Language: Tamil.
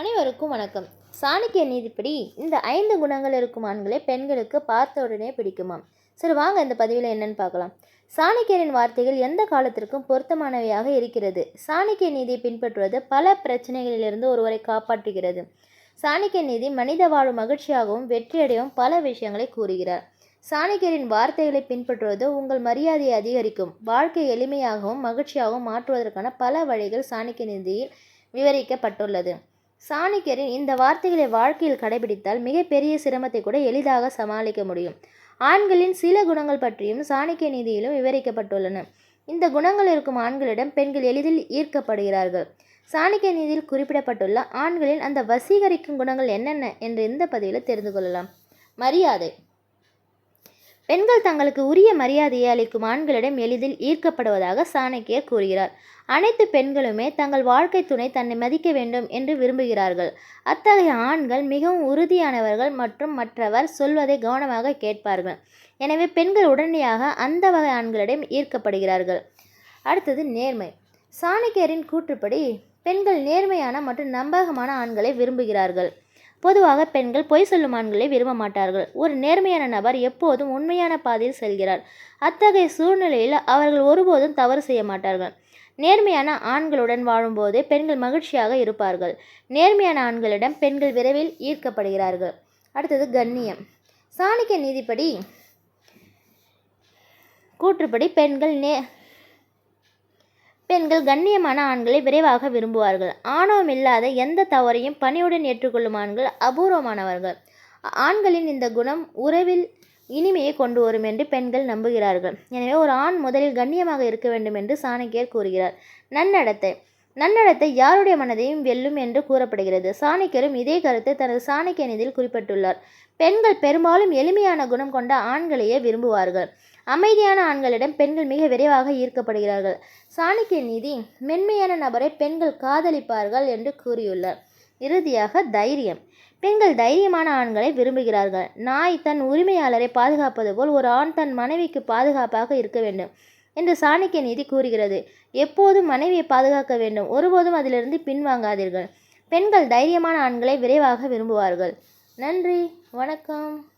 அனைவருக்கும் வணக்கம். சாணிக்கிய நீதிப்படி இந்த ஐந்து குணங்கள் இருக்கும் ஆண்களை பெண்களுக்கு பார்த்த உடனே பிடிக்குமாம். சரி வாங்க இந்த பதிவில் என்னன்னு பார்க்கலாம். சாணிக்கியரின் வார்த்தைகள் எந்த காலத்திற்கும் பொருத்தமானவையாக இருக்கிறது. சாணிக்கிய நீதியை பின்பற்றுவது பல பிரச்சனைகளிலிருந்து ஒருவரை காப்பாற்றுகிறது. சாணிக்கிய நீதி மனித வாழும் மகிழ்ச்சியாகவும் வெற்றியடையவும் பல விஷயங்களை கூறுகிறார். சாணிக்கியரின் வார்த்தைகளை பின்பற்றுவது உங்கள் மரியாதையை அதிகரிக்கும் வாழ்க்கை எளிமையாகவும் மகிழ்ச்சியாகவும் மாற்றுவதற்கான பல வழிகள் சாணிக்கிய நீதியில் விவரிக்கப்பட்டுள்ளது. சாணிக்கரின் இந்த வார்த்தைகளை வாழ்க்கையில் கடைபிடித்தால் மிகப்பெரிய சிரமத்தை கூட எளிதாக சமாளிக்க முடியும். ஆண்களின் சில குணங்கள் பற்றியும் சாணிக்கிய நீதியிலும் விவரிக்கப்பட்டுள்ளன. இந்த குணங்கள் இருக்கும் ஆண்களிடம் பெண்கள் எளிதில் ஈர்க்கப்படுகிறார்கள். சாணிக்கிய நீதியில் குறிப்பிடப்பட்டுள்ள ஆண்களின் அந்த வசீகரிக்கும் குணங்கள் என்னென்ன என்று இந்த பதிவில் தெரிந்து கொள்ளலாம். மரியாதை. பெண்கள் தங்களுக்கு உரிய மரியாதையை அளிக்கும் ஆண்களிடம் எளிதில் ஈர்க்கப்படுவதாக சாணக்கியர் கூறுகிறார். அனைத்து பெண்களுமே தங்கள் வாழ்க்கை துணை தன்னை மதிக்க வேண்டும் என்று விரும்புகிறார்கள். அத்தகைய ஆண்கள் மிகவும் உறுதியானவர்கள் மற்றும் மற்றவர் சொல்வதை கவனமாக கேட்பார்கள். எனவே பெண்கள் உடனடியாக அந்த வகை ஆண்களிடம் ஈர்க்கப்படுகிறார்கள். அடுத்தது நேர்மை. சாணக்கியரின் கூற்றுப்படி பெண்கள் நேர்மையான மற்றும் நம்பகமான ஆண்களை விரும்புகிறார்கள். பொதுவாக பெண்கள் பொய் சொல்லும் ஆண்களை விரும்ப மாட்டார்கள். ஒரு நேர்மையான நபர் எப்போதும் உண்மையான பாதையில் செல்கிறார். அத்தகைய சூழ்நிலையில் அவர்கள் ஒருபோதும் தவறு செய்ய மாட்டார்கள். நேர்மையான ஆண்களுடன் வாழும்போது பெண்கள் மகிழ்ச்சியாக இருப்பார்கள். நேர்மையான ஆண்களிடம் பெண்கள் விரைவில் ஈர்க்கப்படுகிறார்கள். அடுத்தது கண்ணியம். சாணிக்க நீதிப்படி கூற்றுப்படி பெண்கள் நே பெண்கள் கண்ணியமான ஆண்களை விரைவாக விரும்புவார்கள். ஆணவம் இல்லாத எந்த தவறையும் பணியுடன் ஏற்றுக்கொள்ளும் ஆண்கள் அபூர்வமானவர்கள். ஆண்களின் இந்த குணம் உறவில் இனிமையை கொண்டு வரும் என்று பெண்கள் நம்புகிறார்கள். எனவே ஒரு ஆண் முதலில் கண்ணியமாக இருக்க வேண்டும் என்று சாணக்கியர் கூறுகிறார். நன்னடத்தை. நன்னடத்தை யாருடைய மனதையும் வெல்லும் என்று கூறப்படுகிறது. சாணக்கியரும் இதே கருத்தை தனது சாணக்கிய நிதியில் குறிப்பிட்டுள்ளார். பெண்கள் பெரும்பாலும் எளிமையான குணம் கொண்ட ஆண்களையே விரும்புவார்கள். அமைதியான ஆண்களிடம் பெண்கள் மிக விரைவாக ஈர்க்கப்படுகிறார்கள். சாணிக்கிய நீதி மென்மையான நபரை பெண்கள் காதலிப்பார்கள் என்று கூறியுள்ளார். இறுதியாக தைரியம். பெண்கள் தைரியமான ஆண்களை விரும்புகிறார்கள். நாய் தன் உரிமையாளரை பாதுகாப்பது போல் ஒரு ஆண் தன் மனைவிக்கு பாதுகாப்பாக இருக்க வேண்டும் என்று சாணிக்கிய நீதி கூறுகிறது. எப்போதும் மனைவியை பாதுகாக்க வேண்டும். ஒருபோதும் அதிலிருந்து பின்வாங்காதீர்கள். பெண்கள் தைரியமான ஆண்களை விரைவாக விரும்புவார்கள். நன்றி. வணக்கம்.